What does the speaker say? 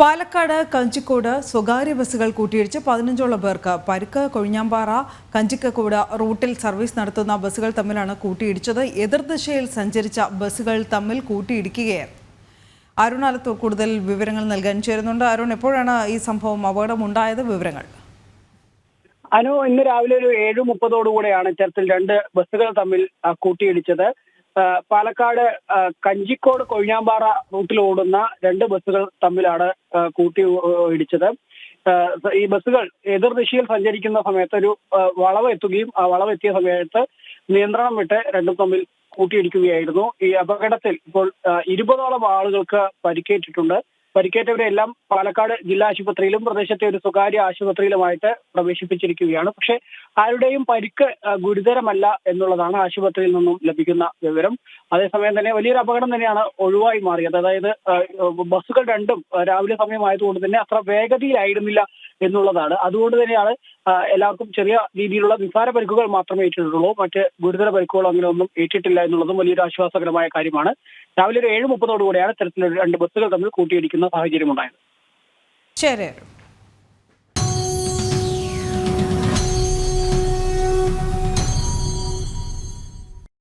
പാലക്കാട് കഞ്ചിക്കോട് സ്വകാര്യ ബസ്സുകൾ കൂട്ടിയിടിച്ച് പതിനഞ്ചോളം പേർക്ക് പരുക്ക് കൊഴിഞ്ഞാമ്പാറ കഞ്ചിക്കക്കോട് റൂട്ടിൽ സർവീസ് നടത്തുന്ന ബസ്സുകൾ തമ്മിലാണ് കൂട്ടിയിടിച്ചത്. എതിർദിശയിൽ സഞ്ചരിച്ച ബസ്സുകൾ തമ്മിൽ കൂട്ടിയിടിക്കുകയായിരുന്നു അരുണാലത്ത് കൂടുതൽ വിവരങ്ങൾ നൽകാൻ ചേരുന്നുണ്ട്. അരുൺ എപ്പോഴാണ് ഈ സംഭവം അപകടമുണ്ടായത്? വിവരങ്ങൾ. അനു ഇന്ന് രാവിലെ ഒരു ഏഴ് മുപ്പതോടുകൂടെയാണ് ഇത്തരത്തിൽ രണ്ട് ബസ്സുകൾ തമ്മിൽ കൂട്ടിയിടിച്ചത്. പാലക്കാട് കഞ്ചിക്കോട് കൊഴിഞ്ഞാമ്പാറ റൂട്ടിൽ ഓടുന്ന രണ്ട് ബസ്സുകൾ തമ്മിലാണ് കൂട്ടി ഇടിച്ചത്. ഈ ബസ്സുകൾ എതിർദിശയിൽ സഞ്ചരിക്കുന്ന സമയത്ത് ഒരു വളവ് എത്തുകയും ആ വളവ് എത്തിയ സമയത്ത് നിയന്ത്രണം വിട്ട് രണ്ടും തമ്മിൽ കൂട്ടിയിടിക്കുകയായിരുന്നു. ഈ അപകടത്തിൽ ഇപ്പോൾ ഇരുപതോളം ആളുകൾക്ക് പരിക്കേറ്റിട്ടുണ്ട്. പരിക്കേറ്റവരെല്ലാം പാലക്കാട് ജില്ലാ ആശുപത്രിയിലും പ്രദേശത്തെ ഒരു സ്വകാര്യ ആശുപത്രിയിലുമായിട്ട് പ്രവേശിപ്പിച്ചിരിക്കുകയാണ്. പക്ഷേ ആരുടെയും പരിക്ക് ഗുരുതരമല്ല എന്നുള്ളതാണ് ആശുപത്രിയിൽ നിന്നും ലഭിക്കുന്ന വിവരം. അതേസമയം തന്നെ വലിയൊരു അപകടം തന്നെയാണ് ഒഴിവായി മാറിയത്. അതായത് ബസ്സുകൾ രണ്ടും രാവിലെ സമയമായതുകൊണ്ട് തന്നെ അത്ര വേഗതയിലായിരുന്നില്ല എന്നുള്ളതാണ്. അതുകൊണ്ട് തന്നെയാണ് എല്ലാവർക്കും ചെറിയ രീതിയിലുള്ള നിസ്സാര പരിക്കുകൾ മാത്രമേ ഏറ്റിട്ടുള്ളൂ. മറ്റ് ഗുരുതര പരിക്കുകളോ അങ്ങനെ ഒന്നും ഏറ്റിട്ടില്ല എന്നുള്ളതും വലിയൊരു ആശ്വാസകരമായ കാര്യമാണ്. രാവിലെ ഒരു ഏഴ് മുപ്പതോടുകൂടിയാണ് ഇത്തരത്തിലൊരു രണ്ട് ബസ്സുകൾ തമ്മിൽ കൂട്ടിയിടിക്കുന്ന സാഹചര്യം ഉണ്ടായത് ശരി.